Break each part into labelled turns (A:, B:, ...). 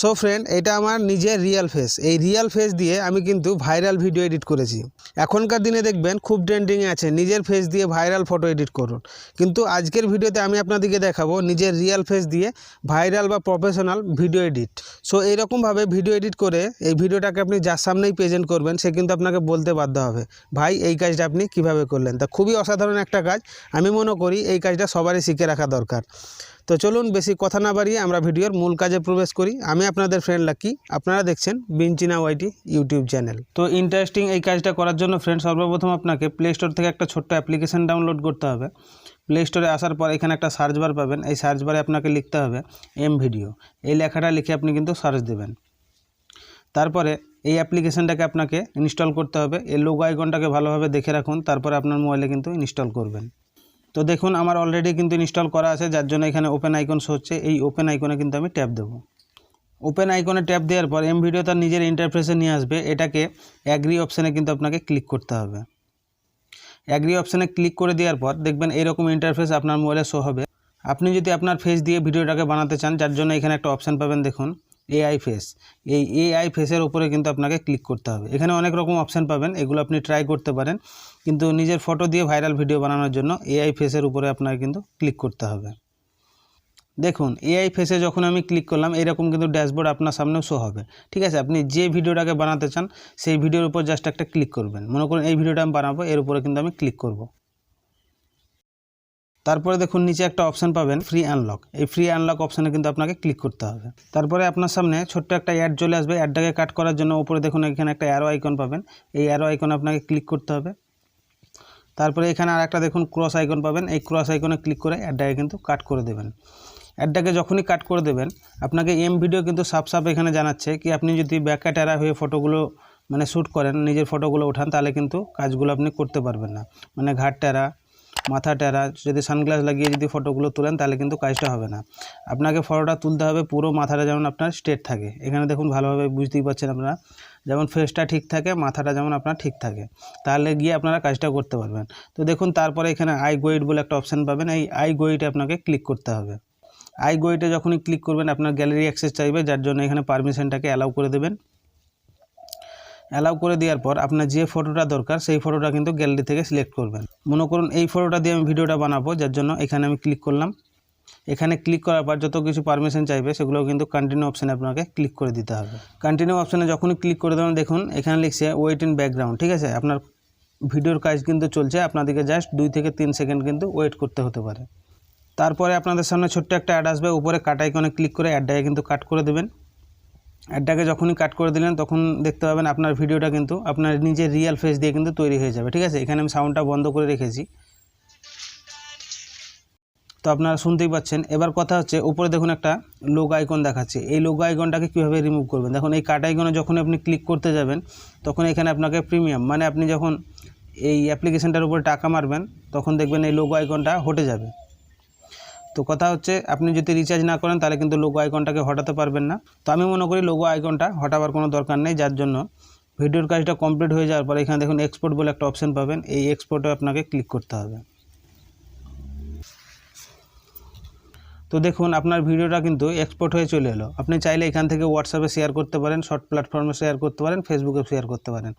A: So friend এটা আমার নিজের রিয়েল ফেস এই রিয়েল ফেস দিয়ে আমি কিন্তু ভাইরাল ভিডিও এডিট করেছি। এখনকার দিনে দেখবেন খুব ট্রেন্ডিংয়ে আছে, নিজের ফেস দিয়ে ভাইরাল ফটো এডিট করুন। কিন্তু আজকের ভিডিওতে আমি আপনাদেরকে দেখাবো নিজের রিয়েল ফেস দিয়ে ভাইরাল বা প্রফেশনাল ভিডিও এডিট সো এইরকমভাবে ভিডিও এডিট করে এই ভিডিওটাকে আপনি যার সামনেই প্রেজেন্ট করবেন, সে কিন্তু আপনাকে বলতে বাধ্য হবে, ভাই, এই কাজটা আপনি কীভাবে করলেন? তা খুবই অসাধারণ একটা কাজ। আমি মনে করি এই কাজটা সবারই শিখে রাখা দরকার। তো চলুন বেশি কথা না বাড়িয়ে আমরা ভিডিওর মূল কাজে প্রবেশ করি। আমি আপনাদের ফ্রেন্ড লাকি আপনারা দেখছেন বিঞ্চিনা ওয়াইটি ইউটিউব চ্যানেল। তো ইন্টারেস্টিং এই কাজটা করার জন্য ফ্রেন্ড সর্বপ্রথম আপনাকে প্লে স্টোর থেকে একটা ছোট্ট অ্যাপ্লিকেশন ডাউনলোড করতে হবে। প্লে স্টোরে আসার পর এখানে একটা সার্চ বার পাবেন। এই সার্চ বারে আপনাকে লিখতে হবে এম ভিডিও এই লেখাটা লিখে আপনি কিন্তু সার্চ দেবেন। তারপরে এই অ্যাপ্লিকেশনটাকে আপনাকে ইনস্টল করতে হবে। এই লোগো আইকনটাকে ভালোভাবে দেখে রাখুন। তারপরে আপনার মোবাইলে কিন্তু ইনস্টল করবেন। তো দেখুন, আমার অলরেডি কিন্তু ইনস্টল করা আছে, যার জন্য এখানে ওপেন আইকন শো হচ্ছে। এই ওপেন আইকনে কিন্তু আমি ট্যাপ দেবো। ওপেন আইকনে ট্যাপ দেওয়ার পর এম ভিডিও তার নিজের ইন্টারফেসে নিয়ে আসবে। এটাকে অ্যাগ্রি অপশানে কিন্তু আপনাকে ক্লিক করতে হবে। অ্যাগ্রি অপশানে ক্লিক করে দেওয়ার পর দেখবেন এরকম ইন্টারফেস আপনার মোবাইলে শো হবে। আপনি যদি আপনার ফেস দিয়ে ভিডিওটাকে বানাতে চান, যার জন্য এখানে একটা অপশান পাবেন, দেখুন। এআই ফেস এই এআই ফেসের উপরে কিন্তু আপনাকে ক্লিক করতে হবে। এখানে অনেক রকম অপশান পাবেন, এগুলো আপনি ট্রাই করতে পারেন। কিন্তু নিজের ফটো দিয়ে ভাইরাল ভিডিও বানানোর জন্য এআই ফেসের উপরে আপনাকে কিন্তু ক্লিক করতে হবে। দেখুন এআই ফেসে যখন আমি ক্লিক করলাম, এরকম কিন্তু ড্যাশবোর্ড আপনার সামনেও শো হবে। ঠিক আছে? আপনি যে ভিডিওটাকে বানাতে চান, সেই ভিডিওর উপর জাস্ট একটা ক্লিক করবেন। মনে করুন, এই ভিডিওটা আমি বানাবো, এর উপরে কিন্তু আমি ক্লিক করব। তারপরে দেখুন নিচে একটা অপশান পাবেন ফ্রি আনলক এই ফ্রি আনলক অপশানে কিন্তু আপনাকে ক্লিক করতে হবে। তারপরে আপনার সামনে ছোট্ট একটা অ্যাড চলে আসবে। অ্যাডটাকে কাট করার জন্য উপরে দেখুন এখানে একটা অ্যারো আইকন পাবেন। এই অ্যারো আইকন আপনাকে ক্লিক করতে হবে। তারপরে এখানে আর একটা দেখুন ক্রস আইকন পাবেন। এই ক্রস আইকনে ক্লিক করে অ্যাডটাকে কিন্তু কাট করে দেবেন। অ্যাডটাকে যখনই কাট করে দেবেন, আপনাকে এম ভিডিও কিন্তু সাফ সাফ এখানে জানাচ্ছে কি আপনি যদি ব্যাক টেরা হয়ে ফটোগুলো মানে শ্যুট করেন, নিজের ফটোগুলো ওঠান, তাহলে কিন্তু কাজগুলো আপনি করতে পারবেন না। মানে ঘাট টেরা মাথা টেরা, যদি সানগ্লাস লাগিয়ে যদি ফটোগুলো তোলেন, তাহলে কিন্তু কাজটা হবে না। আপনাকে ফটোটা তুলতে হবে, পুরো মাথাটা যেমন আপনার স্ট্রেট থাকে। এখানে দেখুন ভালোভাবে বুঝতেই পারছেন আপনারা। যেমন ফেসটা ঠিক থাকে, মাথাটা যেমন আপনার ঠিক থাকে। তাহলে গিয়ে আপনারা কাজটা করতে পারবেন। তো দেখুন, তারপরে এখানে আই গোইড বলে একটা অপশান পাবেন। এই আই গোইডে আপনাকে ক্লিক করতে হবে। আই গোইটে যখনই ক্লিক করবেন, আপনার গ্যালারি অ্যাক্সেস চাইবে, যার জন্য এখানে পারমিশনটাকে অ্যালাউ করে দেবেন। অ্যালাউ করে দেওয়ার পর আপনার যে ফটোটা দরকার, সেই ফটোটা কিন্তু গ্যালারি থেকে সিলেক্ট করবেন। মনে করুন এই ফটোটা দিয়ে আমি ভিডিওটা বানাবো, যার জন্য এখানে আমি ক্লিক করলাম। এখানে ক্লিক করার পর যত কিছু পারমিশন চাইবে সেগুলো কিন্তু কন্টিনিউ অপশানে আপনাকে ক্লিক করে দিতে হবে। কন্টিনিউ অপশানে যখনই ক্লিক করে দেবেন, দেখুন এখানে লিখছে ওয়েট ইন ব্যাকগ্রাউন্ড ঠিক আছে? আপনার ভিডিওর কাজ কিন্তু চলছে, আপনাদেরকে জাস্ট দুই থেকে তিন সেকেন্ড কিন্তু ওয়েট করতে হতে পারে। তারপরে আপনাদের সামনে ছোট্ট একটা অ্যাড আসবে, উপরে কাট আইকনে ক্লিক করে অ্যাডটাকে কিন্তু কাট করে দেবেন। অ্যাডটাকে যখনই কাট করে দিলেন, তখন দেখতে পাবেন আপনার ভিডিওটা কিন্তু আপনার নিজের রিয়েল ফেস দিয়ে কিন্তু তৈরি হয়ে যাবে, ঠিক আছে? এখানে আমি সাউন্ডটা বন্ধ করে রেখেছি। তো আপনারা শুনতেই পাচ্ছেন। এবার কথা হচ্ছে, উপরে দেখুন একটা লোগো আইকন দেখাচ্ছে। এই লোগো আইকনটাকে কীভাবে রিমুভ করবেন? দেখুন, এই কাট আইকনে যখন আপনি ক্লিক করতে যাবেন, তখন এখানে আপনাকে প্রিমিয়াম মানে আপনি যখন এই অ্যাপ্লিকেশনটার উপরে টাকা মারবেন, তখন দেখবেন এই লোগো আইকনটা হটে যাবে। তো কথা হচ্ছে, আপনি যদি রিচার্জ না করেন, তাহলে কিন্তু লোগো আইকনটাকে হটাতে পারবেন না। তো আমি মনে করি লোগো আইকনটা হটাবার কোনো দরকার নেই, যার জন্য ভিডিওর কাজটা কমপ্লিট হয়ে যাওয়ার পর এখানে দেখুন এক্সপোর্ট বলে একটা অপশান পাবেন। এই এক্সপোর্টে আপনাকে ক্লিক করতে হবে। তো দেখুন আপনার ভিডিওটা কিন্তু এক্সপোর্ট হয়ে চলে এলো। আপনি চাইলে এখান থেকে হোয়াটসঅ্যাপে শেয়ার করতে পারেন শর্ট প্ল্যাটফর্মে শেয়ার করতে পারেন ফেসবুকে শেয়ার করতে পারেন।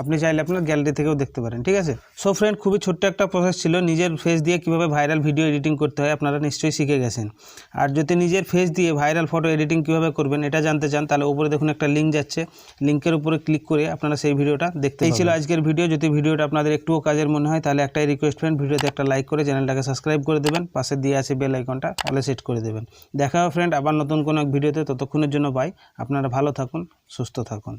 A: আপনি চাইলে আপনার গ্যালারি থেকেও দেখতে পারেন ঠিক আছে? সো ফ্রেন্ড খুবই ছোট্ট একটা প্রসেস ছিল নিজের ফেস দিয়ে কীভাবে ভাইরাল ভিডিও এডিটিং করতে হয় আপনারা নিশ্চয়ই শিখে গেছেন। আর যদি নিজের ফেস দিয়ে ভাইরাল ফটো এডিটিং কীভাবে করবেন এটা জানতে চান তাহলে উপরে দেখুন একটা লিঙ্ক যাচ্ছে। লিঙ্কের উপরে ক্লিক করে আপনারা সেই ভিডিওটা দেখতে এই ছিল আজকের ভিডিও যদি ভিডিওটা আপনাদের একটুও কাজের মনে হয় তাহলে একটাই রিকোয়েস্ট ফ্রেন্ড ভিডিওতে একটা লাইক করে চ্যানেলটাকে সাবস্ক্রাইব করে দেবেন। পাশে দিয়ে আছে বেল আইকনটা তাহলে সেট করে দেবেন। দেখা হবে ফ্রেন্ড আবার নতুন কোনো এক ভিডিওতে ততক্ষণের জন্য বাই আপনারা ভালো থাকুন, সুস্থ থাকুন।